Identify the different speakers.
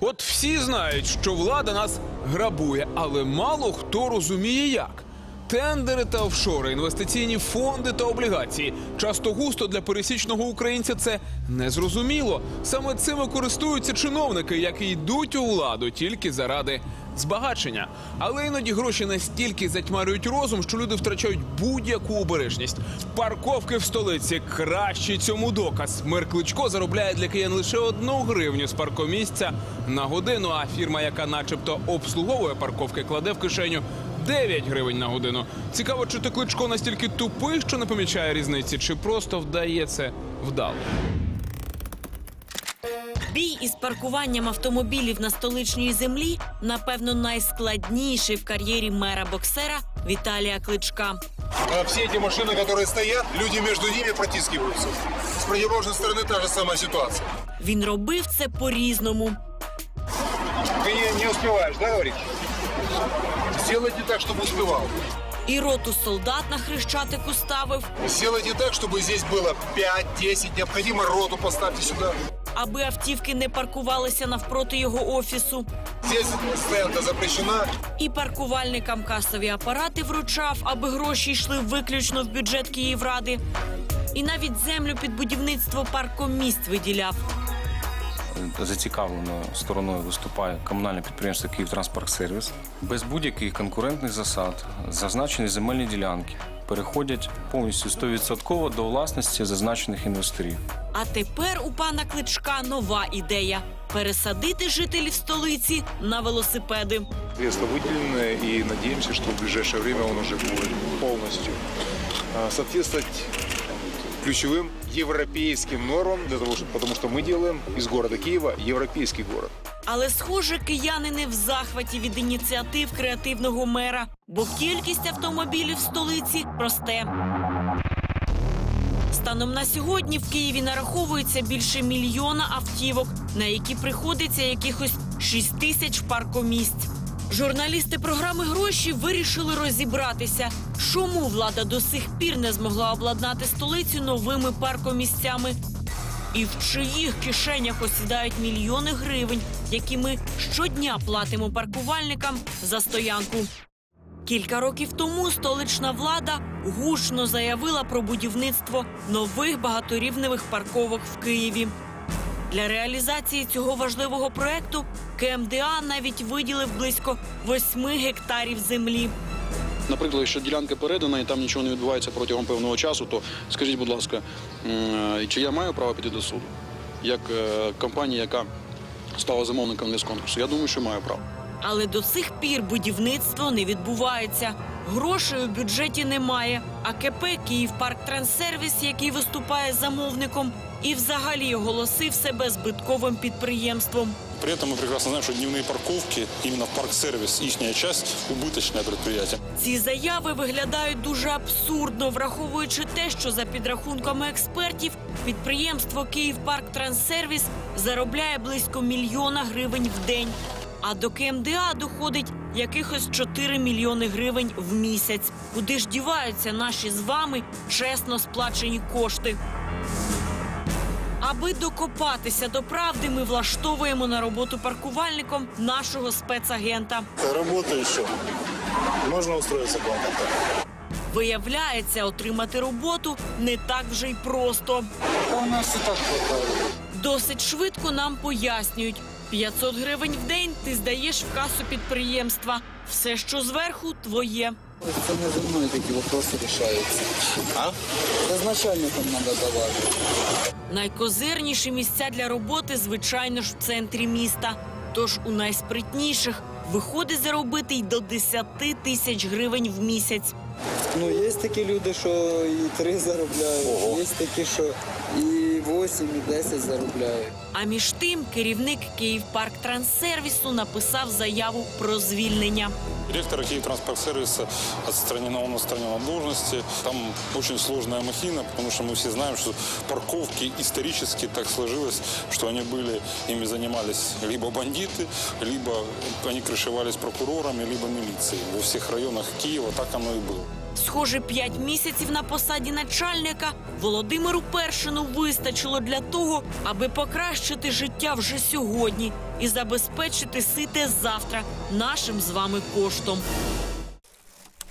Speaker 1: От всі знають, що влада нас грабує, але мало хто розуміє як. Тендери та офшори, інвестиційні фонди та облігації. Часто густо для пересічного українця це незрозуміло. Саме цими користуються чиновники, які йдуть у владу тільки заради збагачення. Але іноді гроші настільки затьмарюють розум, що люди втрачають будь-яку обережність. Парковки в столиці кращий цьому доказ. Мер Кличко заробляє для киян лише одну гривню з паркомісця на годину. А фірма, яка, начебто, обслуговує парковки, кладе в кишеню 9 гривень на годину. Цікаво, чи ти кличко настільки тупий, що не помічає різниці, чи просто вдає це вдало.
Speaker 2: Бій із паркуванням автомобілів на столичній землі, напевно, найскладніший в кар'єрі мера боксера Віталія Кличка.
Speaker 3: А все эти машины, которые стоят, люди между ними протискиваются. С противоположной стороны та же самая ситуация.
Speaker 2: Він робив це по-різному.
Speaker 3: Ты не, не успеваешь, да, говорить? Сделайте так, чтобы успевал.
Speaker 2: І роту солдат на хрещатику ставив,
Speaker 3: Сделайте так, чтобы здесь было 5-10. Необходимо роту поставьте сюда.
Speaker 2: аби автівки не паркувалися навпроти його офісу.
Speaker 3: Здесь стоянка запрещена.
Speaker 2: І паркувальникам касові апарати вручав, аби гроші йшли виключно в бюджет Київради. І навіть землю під будівництво паркомісць виділяв.
Speaker 4: зацікавленою стороною виступає комунальне підприємство «Київтранспортсервіс». Без будь-яких конкурентних засад зазначені земельні ділянки переходять повністю 100% до власності зазначених інвесторів.
Speaker 2: А тепер у пана Кличка нова ідея пересадити жителів столиці на велосипеди.
Speaker 3: Средства выделены и надеемся, что в ближайшее время он уже будет полностью а, соответствовать ключевым европейским нормам, для того, чтобы, потому что мы делаем из города Киева европейский город.
Speaker 2: Але, схоже, кияни не в захваті від ініціатив креативного мера, бо кількість автомобілів в столиці росте. Станом на сьогодні в Києві нараховується більше мільйона автівок, на які приходиться якихось 6 тисяч паркомісць. Журналісти програми гроші вирішили розібратися, чому влада до сих пір не змогла обладнати столицю новими паркомісцями. І в чиїх кишенях осідають мільйони гривень, які ми щодня платимо паркувальникам за стоянку. Кілька років тому столична влада гучно заявила про будівництво нових багаторівневих парковок в Києві. Для реалізації цього важливого проекту КМДА навіть виділив близько 8 гектарів землі.
Speaker 5: Наприклад, якщо ділянка передана і там нічого не відбувається протягом певного часу, то скажіть, будь ласка, чи я маю право піти до суду? Як е, компанія, яка стала замовником з конкурсу? Я думаю, що маю право.
Speaker 2: Але до сих пір будівництво не відбувається. Грошей у бюджеті немає. А КП «Київпарктранссервіс», який виступає замовником, і взагалі оголосив себе збитковим підприємством.
Speaker 6: При этом мы прекрасно знаем, что дневные парковки, именно в парк-сервис, ихняя часть, убыточное предприятие.
Speaker 2: Ці заяви виглядають дуже абсурдно, враховуючи те, що за підрахунками експертів підприємство «Київпарктранссервіс» заробляє близько мільйона гривень в день. А до КМДА доходить якихось 4 мільйони гривень в місяць. Куди ж діваються наші з вами чесно сплачені кошти? Аби докопатися до правди, ми влаштовуємо на роботу паркувальником нашого спецагента.
Speaker 7: Работа еще. Можно устроиться к?
Speaker 2: Виявляється, отримати роботу не так вже й просто.
Speaker 7: у нас и так.
Speaker 2: Досить швидко нам пояснюють. 500 гривень в день ти здаєш в касу підприємства. Все, що зверху, твоє.
Speaker 8: Це не зі мною такі вопроси рішаються. А? Це з начальником треба давати.
Speaker 2: Найкозирніші місця для роботи, звичайно ж, в центрі міста. Тож у найспритніших виходить заробити й до 10 тисяч гривень в місяць.
Speaker 8: Ну, є такі люди, що і три заробляють, є такі, що і 8, і 10 заробляють.
Speaker 2: А між тим керівник Київпарктранссервісу написав заяву про звільнення.
Speaker 6: Директора Киевтранспортсервиса отстранена, он отстранен от должности. Там очень сложная махина, потому что мы все знаем, что парковки исторически так сложилось, что они были, ими занимались либо бандиты, либо они крышевались прокурорами, либо милицией. Во всех районах Киева так оно и было.
Speaker 2: Схоже, п'ять місяців на посаді начальника Володимиру Першину вистачило для того, аби покращити життя вже сьогодні і забезпечити сите завтра нашим з вами коштом.